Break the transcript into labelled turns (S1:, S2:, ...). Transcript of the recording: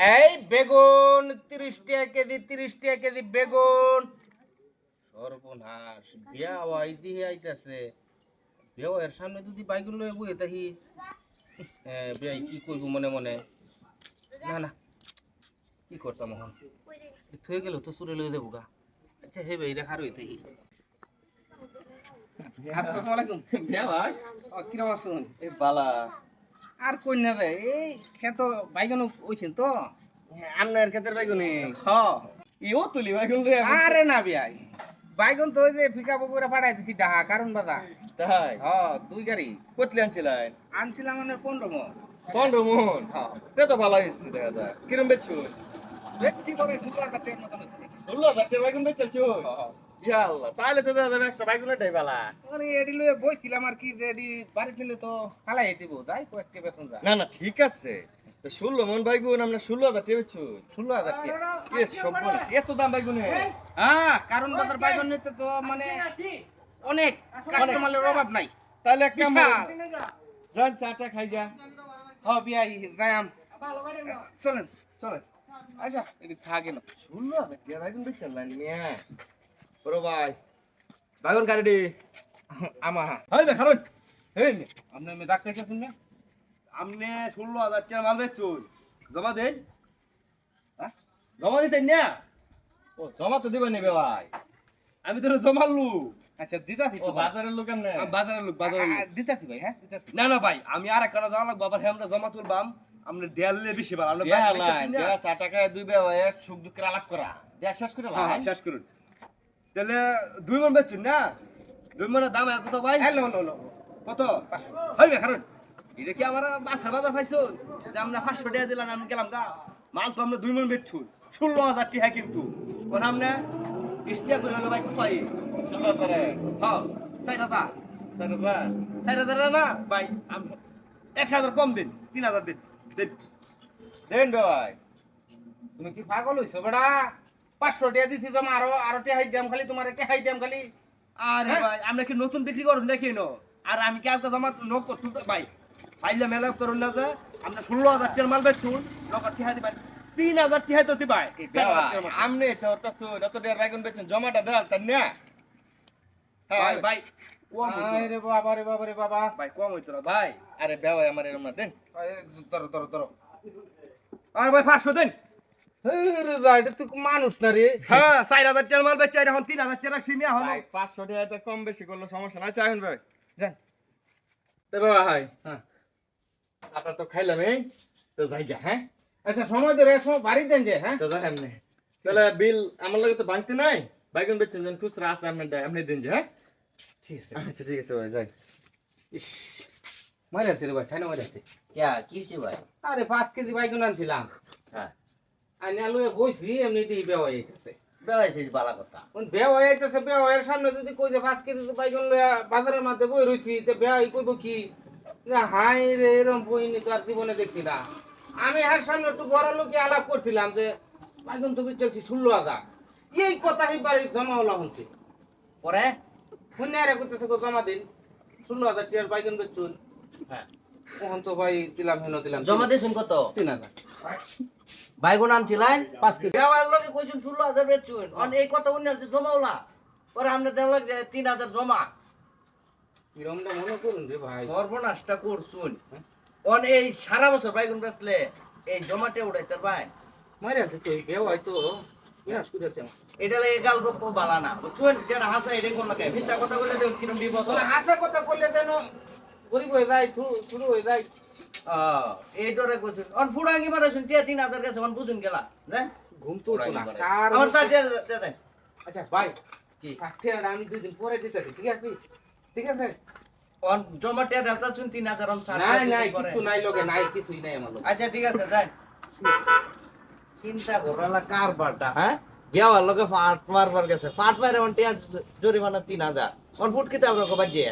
S1: এই বেগুন তিরিশ টাকা কেজি তিরিশ টাকা কেজি বেগুন। সর্বনাশ বিয়া ওয়াই দিয়ে আইতাছে। বিয়ের সামনে যদি বাইগুন লয়ে বইয়ে তাহি বিয়াই কি করব মনে মনে? না না কি করতাম এখন? থয়ে গেল তো চুরে লয়ে যাব গা। আচ্ছা হে ভাই রেখার হইতে আসসালামু আলাইকুম।
S2: হ্যাঁ ভাই
S1: কিরম আছেন
S2: এ বালা।
S1: আর কই না রে এই খেত বাইগুন হইছেন তো।
S2: আন্নার ক্ষেতের বাইগুনি
S1: হ।
S2: ইও তুলি বাইগুন রে
S1: আরে না বিয়াই বাইগুন তো ওই যে ফিকা বগুড়া পাঠাই দিছি ডাহা কারণ বাদা।
S2: তাই?
S1: হ দুই গাড়ি।
S2: কতলি আনছিলেন?
S1: আনছিলাম মানে পনেরো মন।
S2: পনেরো মন? তে তো ভালো হয়েছে দেখা যায় কিরম বেচছো
S1: দেখছি করে ঝুলা কাটের মতন হচ্ছে।
S2: ষোলো হাজার টাকা বাইগুন বেচছো আল্লাহ তাহলে তো দেখা যাবে একটা বালা
S1: আরে এডি লয়ে বইছিলাম আর কি যে এডি বাড়ি দিলে তো ফালাই দিব তাই কয়েকটা বেতন যা।
S2: না না ঠিক আছে। তো ষোলো মন বাইগুন আমরা ষোলো হাজার টাকা বেচছো
S1: ষোলো হাজার টাকা
S2: এ সব এত দাম বাইগুনে
S1: হ্যাঁ কারণ বাজার বাইগুন নিতে তো মানে অনেক কাস্টমারের অভাব নাই।
S2: তাহলে এক কাম যান চাটা খাই যা।
S1: হ বিয়াই রায়াম। চলেন চলেন। আচ্ছা এটি থাকে না
S2: ষোলো হাজার টাকা বেচলেন মিয়া। বড় ভাই। বাইগুন কারেডি
S1: আমা।
S2: হাই বে খারুন
S1: এই নে, আপনার মেয়ে ডাক্তার শুনবে
S2: আপনি ষোলো হাজার টাকা মাল বেচুন জমা দেন হ্যাঁ? জমা দিতেন না ও জমা তো দিবেন নিবে ভাই। আমি তো জমালু
S1: আচ্ছা দিতাছি তো
S2: বাজারের লোক না
S3: বাজারের লোক বাজারের
S1: দিতাছি ভাই হ্যাঁ
S3: না না ভাই আমি আর একটা যাওয়া লাগবো আবার আমরা জমা তুলবাম। আমরা দেয়ালে বেশি ভালো আমরা
S2: দেয়া টাকায় দুই বেওয়ায় সুখ দুঃখের আলাপ করা। দেয়া শেষ করে
S3: হ্যাঁ, শেষ করুন। তাহলে দুই মন বেচুন না? দুই মনের দাম কত ভাই?
S1: হ্যালো হ্যালো হ্যালো
S3: কত? হইবে কারণ এটা কি আমার বাসার বাজার পাইছো? যে আমরা পাঁচশো টাকা দিলাম আমি গেলাম গা। মাল তো আমরা দুই মন বেচছুন ষোলো হাজার টাকা কিন্তু। ওখানে আমরা ইস্টিয়া করে হলো ভাই
S2: করে
S3: হ্যাঁ চার হাজার। চার হাজার। না? ভাই এক হাজার কম দিন তিন হাজার দিন। দিন।
S2: বেওয়াই
S1: তুমি কি পাগল হইছো বেড়া পাঁচশো টাকা দিছি জমা আরও আরও টেহাই দাম খালি তোমার টেহাই দাম খালি।
S3: আরে
S1: হ্যাঁ?
S3: ভাই আমরা কি নতুন বিক্রি করুন নাকি নো আর আমি কি আজকে জমা করতুম তো ভাই ফাইলে মেলা করুন না যে আমরা ষোলো হাজার টাকার মাল বেচুন নগদ টিহা দিবাই তিন হাজার টিহা তো দিবাই।
S2: আমনে তো তো তো যত দেয়া বাইগুন বেচেন জমাটা দেয়াল তার না।
S3: ভাই
S2: হ্যাঁ।
S3: ভাই কম হইতো। না।
S1: রে বাবা রে বাবা রে বাবা।
S3: ভাই কম হইতো না ভাই।
S2: আরে বেওয়াই আমার এরম না দেন।
S1: ধরো ধরো ধরো।
S3: আর ভাই পাঁচশো দিন।
S1: মানুষ না রে।
S3: হ্যাঁ চার হাজার টাকার মাল বেচে এখন তিন হাজার টাকা রাখছি নিয়ে হলো
S2: ভাই পাঁচশো টাকা কম বেশি করলে সমস্যা নাই। চাইবেন ভাই।
S1: যান।
S2: তো ভাই
S1: হ্যাঁ।
S2: আপনার তো খাইলাম এই। তো জায়গা হ্যাঁ।
S1: আচ্ছা সময় ধরে এক সময় বাড়ি দেন যে হ্যাঁ।
S2: তো যাই এমনি। তাহলে বিল আমার লাগে তো ভাঙতে নাই। বাইগুন বেচছেন যেন খুচরা আছে আপনি দেয় আপনি দিন যে হ্যাঁ।
S1: ঠিক আছে।
S2: আচ্ছা ঠিক আছে ভাই যাই।
S1: ইস মারি যাচ্ছে রে ভাই ঠাইনা মারি যাচ্ছে।
S4: কি হয়েছে ভাই?
S1: আরে পাঁচ কেজি বাইগুন আনছিলাম।
S4: হ্যাঁ।
S1: আনি আলু বইছি এমনিতেই বেয়া হয়ে যেতেছে
S4: বেড়াইছে বালা কথা।
S1: হয়ে যেতেছে বেয়া সামনে যদি কই যে পাঁচ কেজি বাইগুন লইয়া বাজারের মধ্যে বই রইছি তে বেয়া হই কইব কি? না হাই রে এরম বই নি তো আর জীবনে দেখি না। আমি আর সামনে একটু বড় লোকে আলাপ করছিলাম যে বাইগুন তো চলছি ষোলো হাজার। এই কথা হি বাড়ি জমা হলা শুনছি
S4: পরে?
S1: শুনে আর করতেছে জমা দিন। ষোলো হাজার টিয়ার বাইগুন বেচুন।
S4: হ্যাঁ।
S1: ওখান তো ভাই দিলাম হেন দিলাম।
S4: জমা দিয়েছেন কত?
S1: তিন হাজার।
S4: বাইগুন আনছিলেন?
S1: পাঁচ কেজি।
S4: দেওয়ার লোকে কইছেন ষোলো হাজার বেচুন। অন এই কথা উনি আছে জমা ওলা পরে আমরা দেওয়া লাগে তিন হাজার জমা।
S1: কিরমটা মনে করুন রে ভাই।
S4: সর্বনাশটা করছুন। অন এই সারা বছর বাইগুন বেচলে এই জমাটে উড়াইতে ভাই।
S1: মারি আছে তো বেয়া হয়তো।
S4: এটা লাগে গাল গপ্প বালা না। বুঝছেন? যেটা হাসা এটা কোন লাগে মিশা কথা বলে দেন কিরম বিপদ।
S1: হাসা কথা করলে যেন গরিব হয়ে যায় শুরু হয়ে যায়।
S4: এই ডরে কইছুন। অন ফুড়াঙ্গি মারাছুন টিয়া তিন হাজার গেছে অন বুঝুন গেলা দেন
S1: ঘুম তো না। কার
S4: আমার চার টিয়া দে দেন
S1: আচ্ছা ভাই
S4: কি?
S1: টাকাটা আমি দুই দিন পরে দিতে ঠিক আছে? ঠিক আছে?
S4: অন জমা টিয়া দেখাছুন তিন হাজার অন চার
S1: নাই নাই। কিছু নাই লগে নাই কিছুই নাই আমার লগে।
S4: আচ্ছা ঠিক আছে যাই। চিন্তা করালা কার বারটা হ্যাঁ? বিয়াওয়ার লোকে ফাট মারবার গেছে। ফাট মারে অন টিয়া জরিমানা তিন হাজার। অন ফুটকিতে আমরা কবার যে